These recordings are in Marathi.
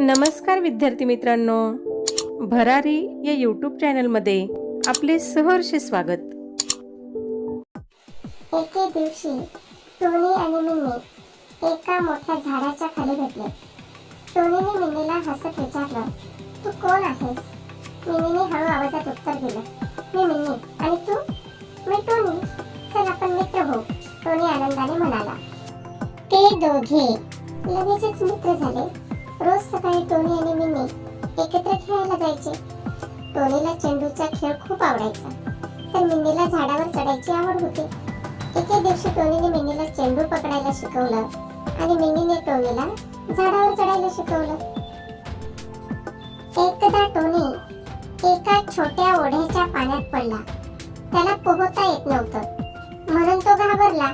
नमस्कार विद्यार्थी मित्रांनो. भरारी या यूट्यूब चॅनलमध्ये आपले सहर्ष स्वागत. एके दिवशी टोनी आणि मिन्नी एका मोठ्या झाडाच्या खाली भेटले टोनीने मिन्नीला हसत विचारलं तू कोण आहेस? मिन्नीने हळू आवाजात उत्तर दिलं मी मिन्नी आणि तू? मी टोनी. चल आपण मित्र हो टोनी आनंदाने म्हणाला. ते दोघे लगेचच मित्र झाले. रोज सकाळी टोनी आणि मिनी एकत्र खेळायला जायचे. टोनीला चेंडूचा खेळ खूप आवडायचा. तर मिनीला झाडावर चढायची आवड होती. एके दिवशी टोनीने मिनीला चेंडू पकडायला शिकवलं आणि मिनीने टोनीला झाडावर चढायला शिकवलं. एकदा टोनी एका छोट्या ओढ्याच्या पाण्यात पडला. त्याला पोहता येत नव्हतं. म्हणून तो घाबरला.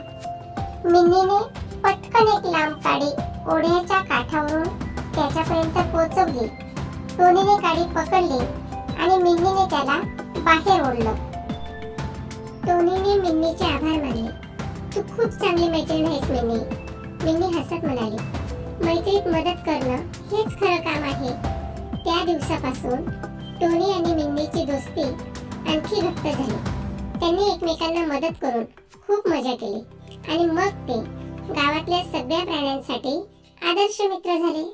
मिनीने पटकन एक लांब काडी त्याच्यापर्यंत पोहोचवली टोनीने गाडी पकडली आणि मिन्नीने त्याला बाहेर ओढलं. टोनीने मिन्नीचे आभार मानले. तू खूप चांगली मैत्रीण आहेस मिन्नी मिन्नी हसत म्हणाली. मैत्रीत मदत करणं हेच खरं काम आहे. त्या दिवसापासून टोनी आणि मिन्नीची दोस्ती आणखी घट्ट झाली. त्यांनी एकमेकांना मदत करून खूप मजा केली. आणि मग ते गावातल्या सगळ्या प्राण्यांसाठी आदर्श मित्र झाले.